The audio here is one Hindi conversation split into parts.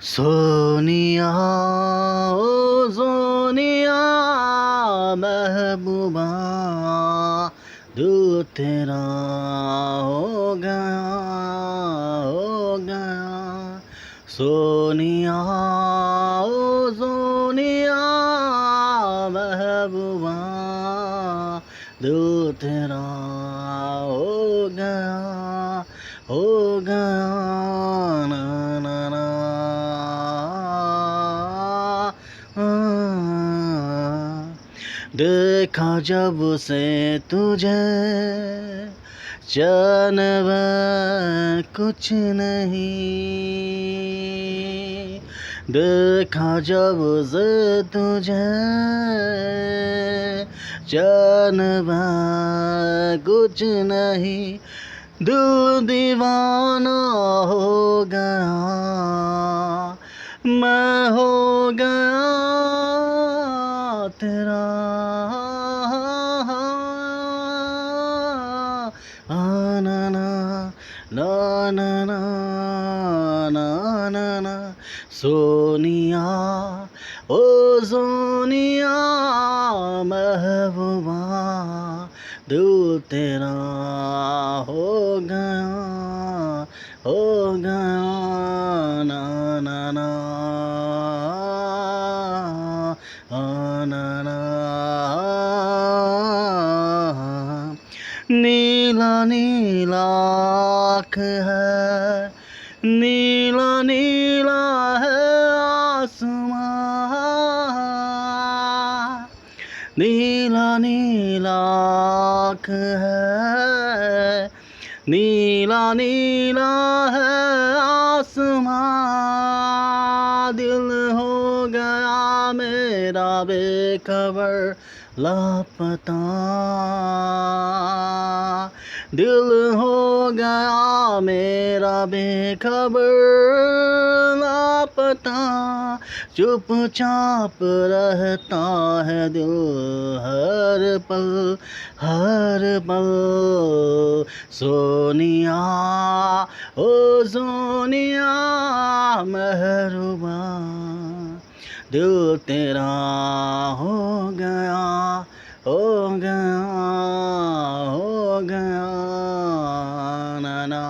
सोनिया, ओ सोनिया, महबूबा दिल तेरा हो गया हो गया। सोनिया, ओ सोनिया, महबूबा दिल तेरा देखा जब से तुझे चैन कुछ नहीं। देखा जब से तुझे चैन कुछ नहीं। दिल दीवाना हो गया, मैं हो गया না না না না সোনিয়া ও সোনিয়া महबूबा दिल तेरा हो गया हो गया ना ना ना नीला नीला आँख है नीला नीला है आसमां नीला नीला आँख है नीला नीला है आसमां दिल हो गया मेरा बेखबर लापता। दिल हो गया मेरा बेखबर लापता। चुपचाप रहता है दिल हर पल हर पल। सोनिया, ओ सोनिया, महरुबा। दिल तेरा हो गया हो गया हो गया नाना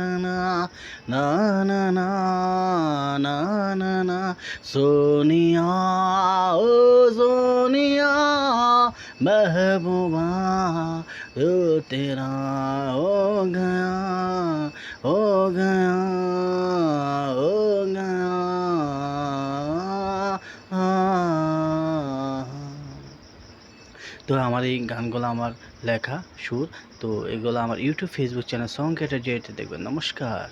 नाना नाना नाना नाना सोनिया ओ सोनिया महबूबा दिल तेरा हो गया हो गया তো আমার এই গানগুলো আমার লেখা, সুর, তো এগুলো আমার ইউটিউব ফেসবুক চ্যানেল সং কেটে যেতে দেখবেন। নমস্কার।